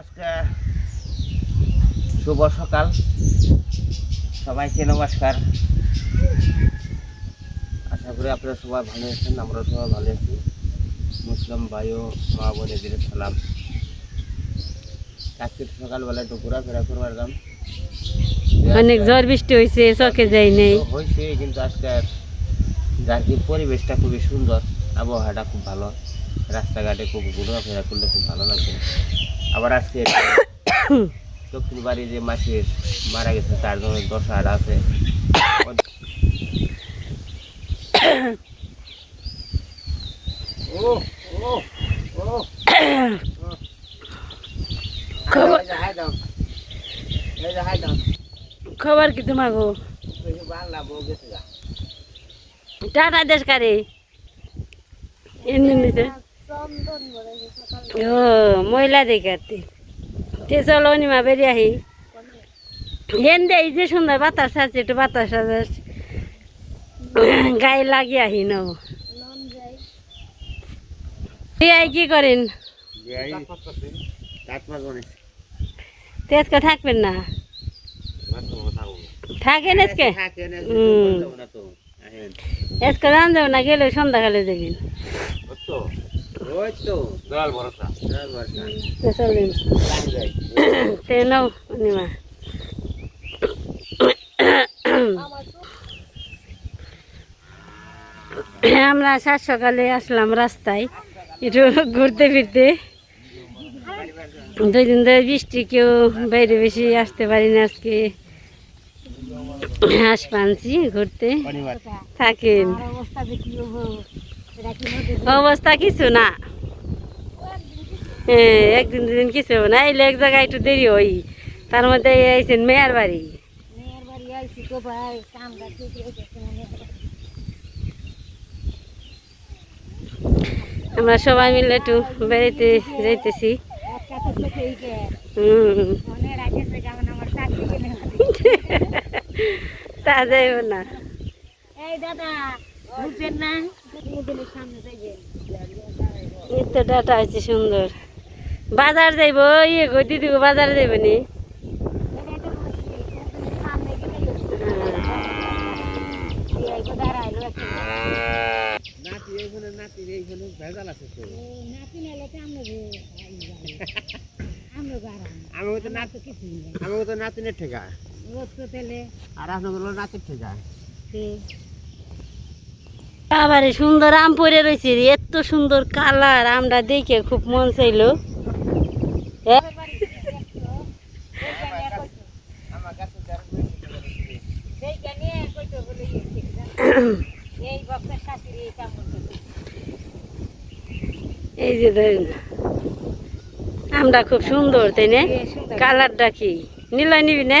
আজকে শুভ সকাল। সবাইকে নমস্কার। আশা করি আপনারা সবাই ভালো আছেন আমরা সবাই ভালো আছি। মুসলিম ভাই ও মা বোনেদের সালাম। আজকে সকালবেলা একটু ঘোরাফেরা করবার গাম অনেক ঝড় বৃষ্টি হয়েছে চকে যাই নেই। হয়েছে কিন্তু আজকে কি পরিবেশটা খুবই সুন্দর আবহাওয়াটা খুব ভালো। রাস্তাঘাটে খুব ঘোরাফেরা করলে খুব ভালো লাগবে। আবার আজকে দক্ষিণ বাড়ি যে মাসির মারা গেছে তার জন্য দশ হাট আছে। ও ও ও। খবর কি তোমার গো। টাটা দেশ কারে এমনি নিতে ও মহিলা দেখাতে তে চলো নিমা বেরিয়ে আহি। হেন দে, এই যে সুন্দর বাতাস আছে, একটু বাতাস আছে। গায়ে লাগিয়ে আহি নব এই কি করেন? বিয়াই। তেজকে থাকবেন না। থাকেন না আজকে রান যাব না, গেলে সন্ধ্যাকালে যাবেন ওই তো, ওই ভরসা। দয়াল ভরসা। তো চলেন তে নাও নিমা আমরা সাত সকালে আসলাম রাস্তায় একটু ঘুরতে ফিরতে। দুই দিন ধরে বৃষ্টি কেউ বাইরে বেশি আসতে পারি না আজকে। হাঁস পানছি ঘুরতে। থাকেন। অবস্থা কিছু না। হ্যাঁ একদিন দুদিন কিছু না এলে এক জায়গায় একটু দেরি হই। তার মধ্যে আইছেন মেয়ার বাড়ি। আমরা সবাই মিলে একটু বেড়াইতে যাইতেছি। তা যাইব না। এই তো ডাটা আছে সুন্দর। বাজার যাইব ইয়ে গো দিদি বাজার যাইব নি? নাতি এইখানে, নাতি এইখানে ভেজাল আছে তো। আমাকে তো নাতি আমাকে তো নাতিনের ঠেকা আর আপনাকে হলো নাতির ঠেকা। আবারে সুন্দর আম পরে রয়েছে এত সুন্দর কালার আমরা দেখে খুব মন চাইলো। আমার এই যে ধরেন আমটা খুব সুন্দর তাই না? কালারটা কি? নিলয় নিবি না?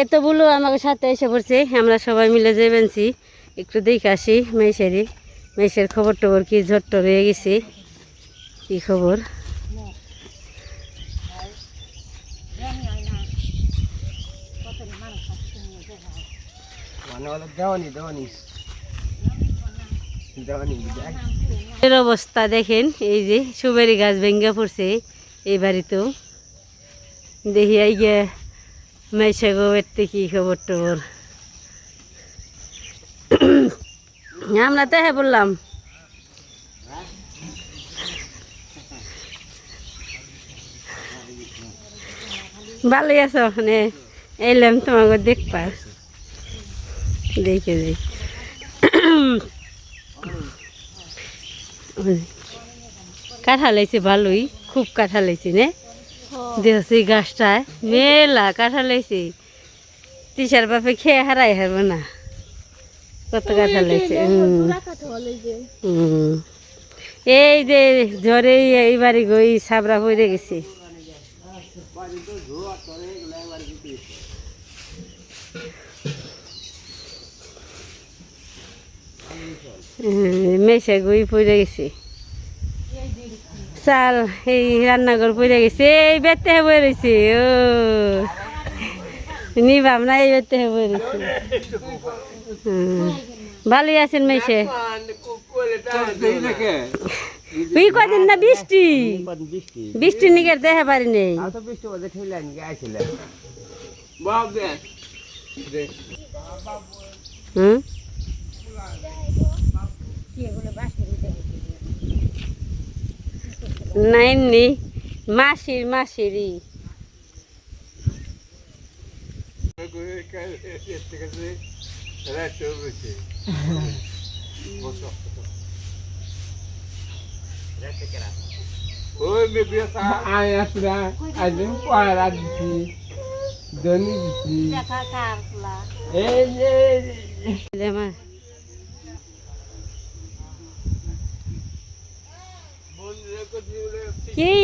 এ তো বলু আমাকে সাথে এসে পড়ছে, আমরা সবাই মিলে যাবেনছি একটু দেখে আসি মেয়েসেরই মেয়েসের খবর টবর কি ঝট্ট রয়ে গেছে, কি খবর? এর অবস্থা দেখেন, এই যে সুবেরি গাছ ভেঙ্গে পড়ছে, এই বাড়িতেও। দেখি গে মেসে গো এতে কি খবর টবর? আমরা তো হ্যাঁ বললাম। ভালোই আছো ওখানে? এলাম তোমাকে দেখবা। দেখে যাই কাঁঠাল হয়েছে ভালোই, খুব কাঁঠাল হয়েছে নে? দেখছি গাছটায় মেলা কাঁঠাল হয়েছে তিসার বাপে খেয়ে হারাই হারবো না। কত কাঁঠাল হয়েছে। এই যে জ্বরে এই বাড়ি গই সাবরা পড়ে গেছে। মেসে গই পড়ে গেছে। চাল, এই রান্নাঘর পড়ে গেছে, এই বেতে হয়ে রয়েছে ও। নি ভাবনা এই বেতে হয়ে রয়েছে হুম। ভালোই আছেন মেসে ওই কদিন না বৃষ্টি? বৃষ্টি বৃষ্টি নিকে দেখা পারি নেই। মধ্যে ঠেলে আনি আইছিল হুম নাইনি মাসির মাসিরই ধনী এই যে জামা কি?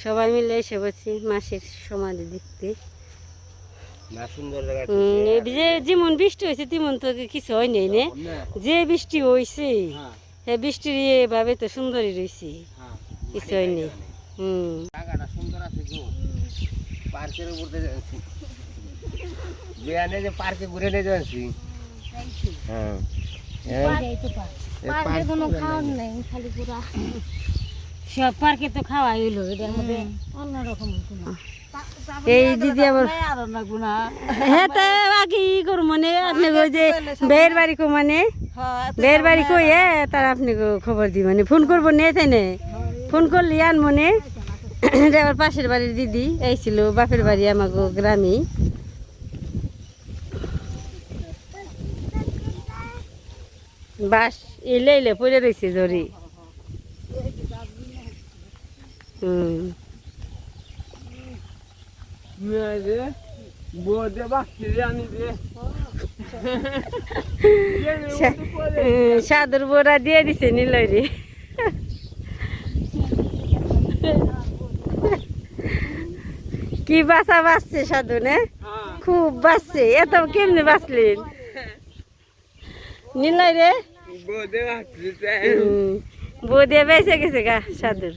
সবাই মিলে এসে বলছি মাসির সমাধি দেখতে। হুম, যে যেমন বৃষ্টি হয়েছে তেমন তো কিছু হয় নাই নে? যে বৃষ্টি হয়েছে হ্যাঁ। বৃষ্টির এভাবে তো সুন্দরই রয়েছে কিছু হয় নাই। হুম। জায়গাটা সুন্দর পার্কের উপর যে পার্কে ঘুরে নিয়ে যাচ্ছি হ্যাঁ। সব পার্কে তো খাওয়া হইল এটার মধ্যে এই দিদি আবার হ্যাঁ তা আগে ই করো মানে আপনি ওই যে বের বাড়ি কো মানে বের বাড়ি কই এ তার আপনি খবর দি মানে ফোন করব নে তাই নে ফোন করলি আন মনে। এটা আমার পাশের বাড়ির দিদি এইছিল বাপের বাড়ি আমাকে গ্রামে। বাস। এলে এলে পড়ে রয়েছে জরি। হুম। সাদর বোরা দিয়ে দিছে নিলরি কি বাসা বাঁচছে সাধু, নে? খুব বাঁচছে এত কেমনি বাঁচলেন নিলয় রে? বউ বেঁচে গেছে গা সাধুর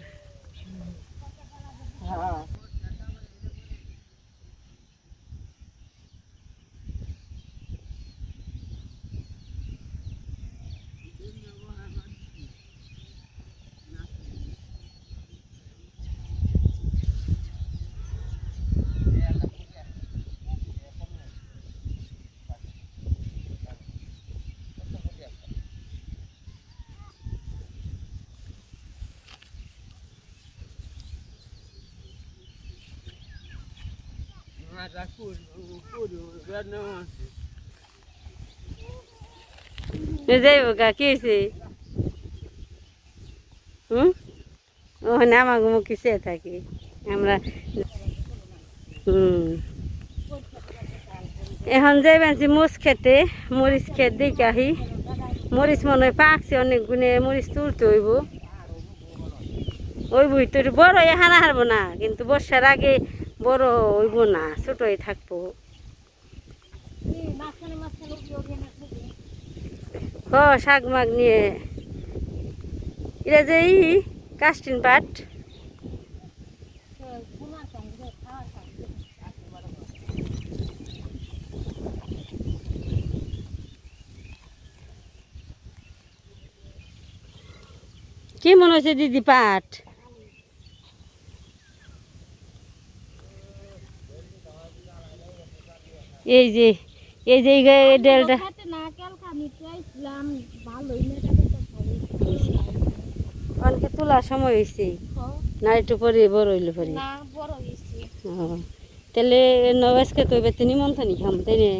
আমাকে থাকি আমরা এখন যাইবেন যে মোষ খেতে মরিচ খেত দেখে আহি মরিচ মনে হয় পাকছে অনেক গুণে মরিচ তুলতে হইব ওই বই তো বড় হানা হারবো না কিন্তু বর্ষার আগে বড় হইব না ছোট হয়ে থাকব। হ, শাক মাগ নিয়ে। এটা যে কাস্টিন পাট। কি মনে হচ্ছে দিদি পাট? এই যে এই যে এই ডেলটা। অনেকে তোলার সময় হয়েছে না একটু পরে বড় হইলে পরে। তাহলে নবাজকে তো এবার নিমন্ত্রণ খাম তাই নে?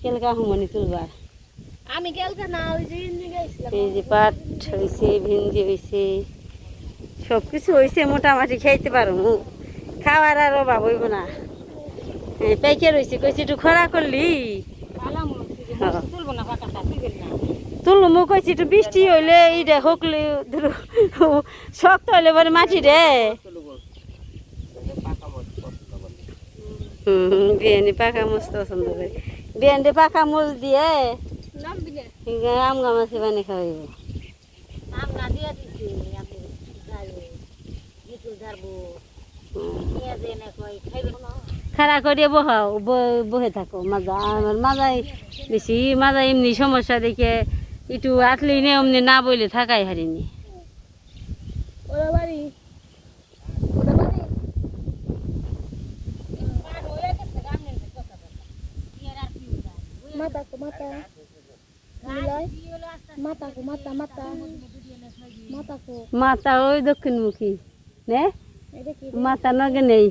কেলকা সমনি তুলবার আমি কালকে না ওই যে এই যে পাট হয়েছে ভিন্ডি হয়েছে সব কিছু হয়েছে মোটামুটি খাইতে পারো। খাওয়ার আর অভাব হইব না। এই পাইকার হয়েছে কইছি একটু খরা করলি তুলু মু কইছি একটু বৃষ্টি হইলে ইটা হকলে শক্ত হইলে পরে মাটি রে বিরিয়ানি পাকা মস্ত পছন্দ করে বিরিয়ানি পাকা মুজ দিয়ে। নাম বিলে আম গামাছি বানি খাওয়াইব দিয়ে খাড়া করিয়ে বহাও বহে থাকো। মাজা আমার মাজাই বেশি মাজা এমনি সমস্যা দেখে একটু আটলি নে অমনি না বইলে থাকাই হারিনি। মাতা মাতা। মাতা মাতা মাতা। মাতা ওই দক্ষিণমুখী নে? মাথা নগে নেই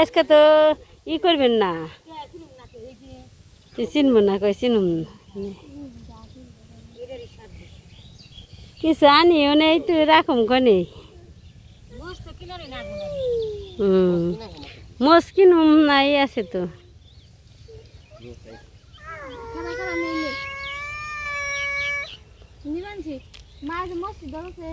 আজকে তো ই করবেন না। চিনব না, কই চিনুম কিছু আনিও নেই, তুই রাখুম কনে। হুম। মোষ কিনুম, নাই আছে তো। নিবানছি মা মস্তি ধরছে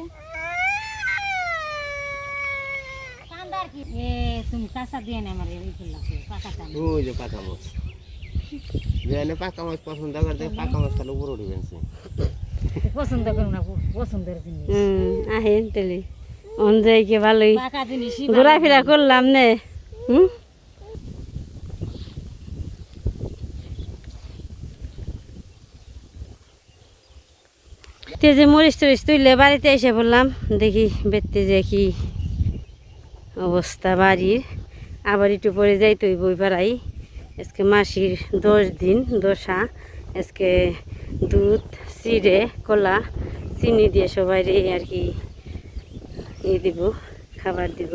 এ তুমি কাঁচা দিয়ে না আমার এই ফুল পাকা ওই যে পাকা মাছ। বিরিয়ানি পাকা মাছ পছন্দ করতে পাকা মাছ খালি উপরে উঠবেন পছন্দ করো না পছন্দের জিনিস। হুম আহেন তেলে। অন যাইকে ভালোই। ঘোরাফেরা করলাম নে। হুম? তে যে মরিচ টরিচ তুইলে বাড়িতে এসে বললাম, দেখি বেতে যে কি অবস্থা বাড়ির। আবার একটু পরে যাই তুই বই পাড়াই আজকে মাসির দশ দিন, দশা। আজকে দুধ চিড়ে কলা, চিনি দিয়ে সবাই আর কি ই দিব, খাবার দিব।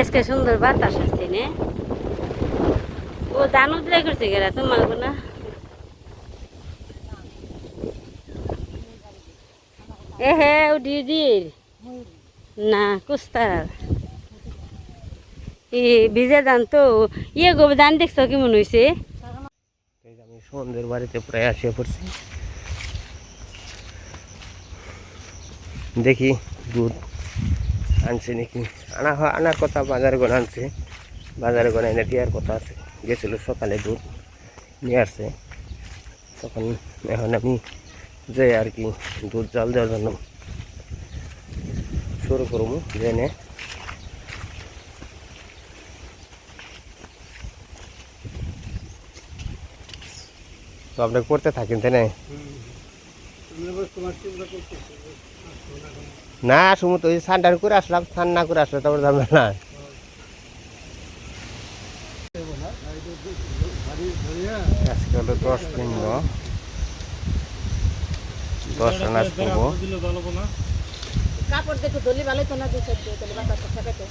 আজকে সুন্দর বাতাস আছে নে। ও ধান উদ্রাই করছে গেরা, তোমার না। এ হে উডি উডির না কুস্তার এ, ভিজে ধান তো। ইয়ে গো, ধান দেখছ কেমন হয়েছে আমি সন্ধ্যের বাড়িতে প্রায় আসিয়া পড়ছি। দেখি দুধ আনছে নাকি? আনা আনার কথা বাজারে করে আনছে। বাজারে করে এনে দেওয়ার কথা আছে। গেছিল সকালে দুধ নিয়ে আসছে তখন এখন আমি যে আর কি, দুধ জাল দেওয়ার জন্য শুরু করব জেনে তো আপনি করতে থাকেন তাই না না সময় তো ওই স্নান টান করে আসলাম স্নান না করে আসলে তারপর যাবে না। আজকে হলো দশ দিন দশ বাতাস থাকে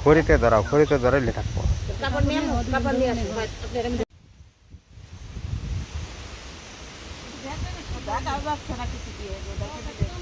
খড়িতে ধরাও খড়িতে ধরাইলে থাকব। কাপড় নিয়ে ঢাকা যাচ্ছে না কিছু দিয়ে, যে ঢাকা দিয়ে।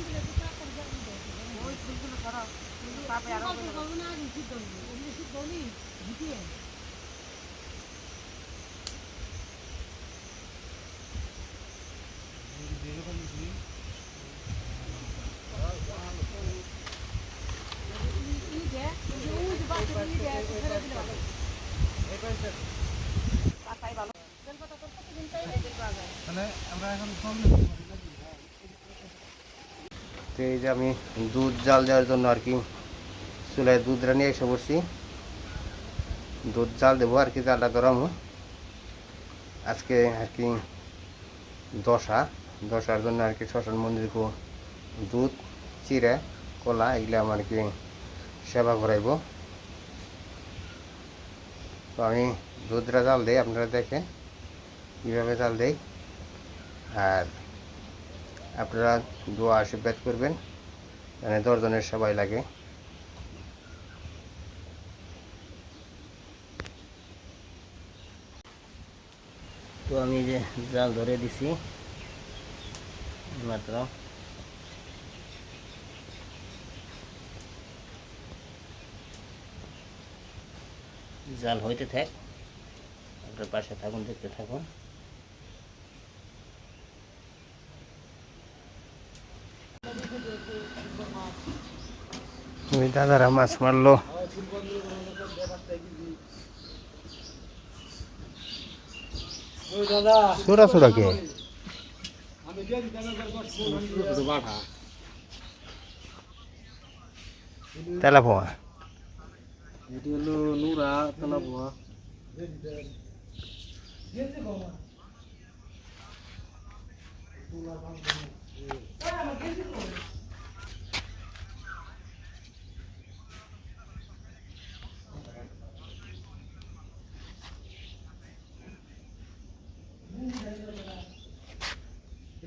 বড়। তো এই যে আমি দুধ জাল দেওয়ার জন্য আর কি চুলায় দুধটা নিয়ে এসে পড়ছি। দুধ জাল দেবো আর কি, জালটা গরম আজকে আর কি দশা, দশার জন্য আর কি শ্মশান মন্দির দুধ, চিড়ে, কলা এগুলো আমার কি সেবা করাইব। তো আমি দুধরা জাল দিই, আপনারা দেখেন। কীভাবে জাল দেয় আর আপনারা দোয়া আশীর্বাদ করবেন মানে দশজনের সবাই লাগে। তো আমি যে জাল ধরে দিছি মাত্র জাল হইতে থাক, আপনার পাশে থাকুন, দেখতে থাকুন। ওই দাদারা মাছ মারলো। ছোড়া ছোড়া কে? তেলা পোয়া এটি হলো নুরা তলা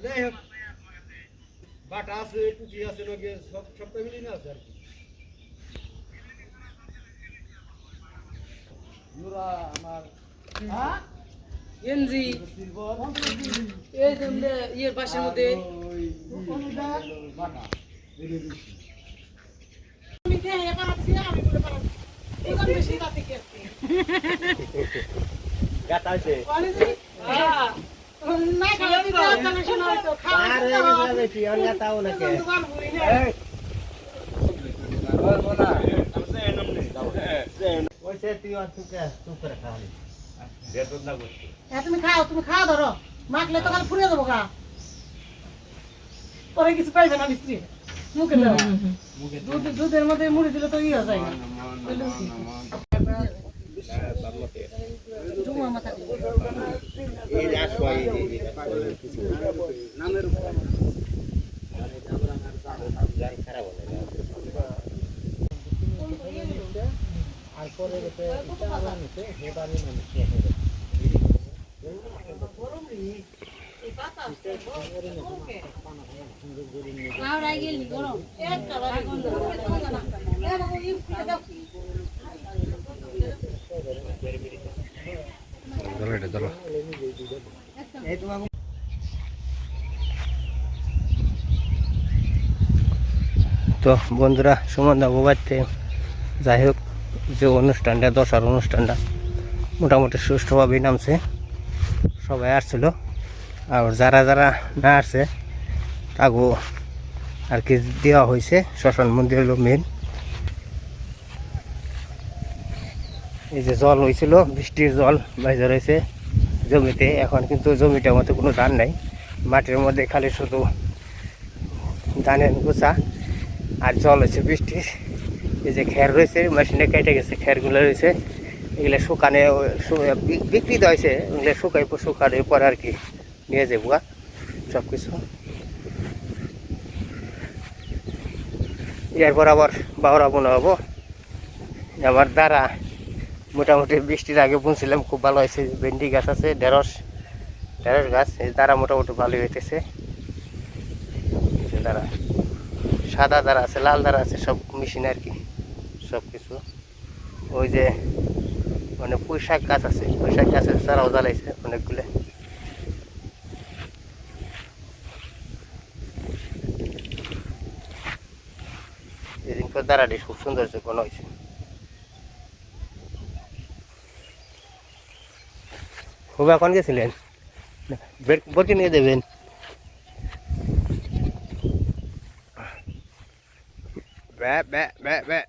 বুয়া বাটা আছে টুকি আছে লগে সব সবটা মিলিয়ে না আছে আর কি। আমার এনজি। এই যে ইয়ের পাশের মধ্যে। হ্যাঁ। তুমি খাও ধরো মাখলে তো ফুরিয়ে দেবো গা পরে কিছু পাইবে না মিস্ত্রি মুখে দুধ দুধের মধ্যে মুড়ি দিলে তো ইয়ে যায় মাথা দিলে। এই যে আসো এই যে- এই যে জাল খারাপ হলে একটা বাড়ি গন্ধ। এ বাবু, ই ফুলে দাও। এটা তো বন্ধুরা, সুমন দা বাড়িতে যাই হোক, যে অনুষ্ঠানটা, দশার অনুষ্ঠানটা, মোটামুটি সুষ্ঠুভাবেই নামছে। সবাই আসছিল। আর যারা যারা না আসছে, তাগো আর কি দেওয়া হয়েছে, শ্মশান মন্দির হলো মেন এই যে জল হয়েছিল বৃষ্টির জল বাইরে রয়েছে জমিতে। এখন কিন্তু জমিটার মধ্যে কোনো ধান নাই। মাটির মধ্যে খালি শুধু ধানের গোছা আর জল হয়েছে বৃষ্টির। এই যে খের রয়েছে, মেশিনে কেটে গেছে, খেরগুলো রয়েছে। এগুলো শুকানে বিক্রি হয়েছে এগুলো শুকাই শুকানোর পর আর কি নিয়ে যাব সব কিছু এরপর আবার বাউরা বোনা হব। আমার দ্বারা মোটামুটি বৃষ্টির আগে বুনছিলাম, খুব ভালো হয়েছে। ভেন্ডি গাছ আছে, ঢেঁড়স ঢেঁড়স গাছ দ্বারা মোটামুটি ভালোই হইতেছে। তারা সাদা দ্বারা আছে, লাল দ্বারা আছে, সব মেশিন আর কি সব কিছু ওই যে মানে পুঁই শাক গাছ আছে পুঁই শাক গাছের চারাও জ্বালাইছে অনেকগুলো। এদিনকার দ্বারাটি খুব সুন্দর কোনো হয়েছে। খুব এখন গেছিলেন? বরকি নিয়ে দেবেন। ব্যা ব্যা ব্যা ব্যাঁ।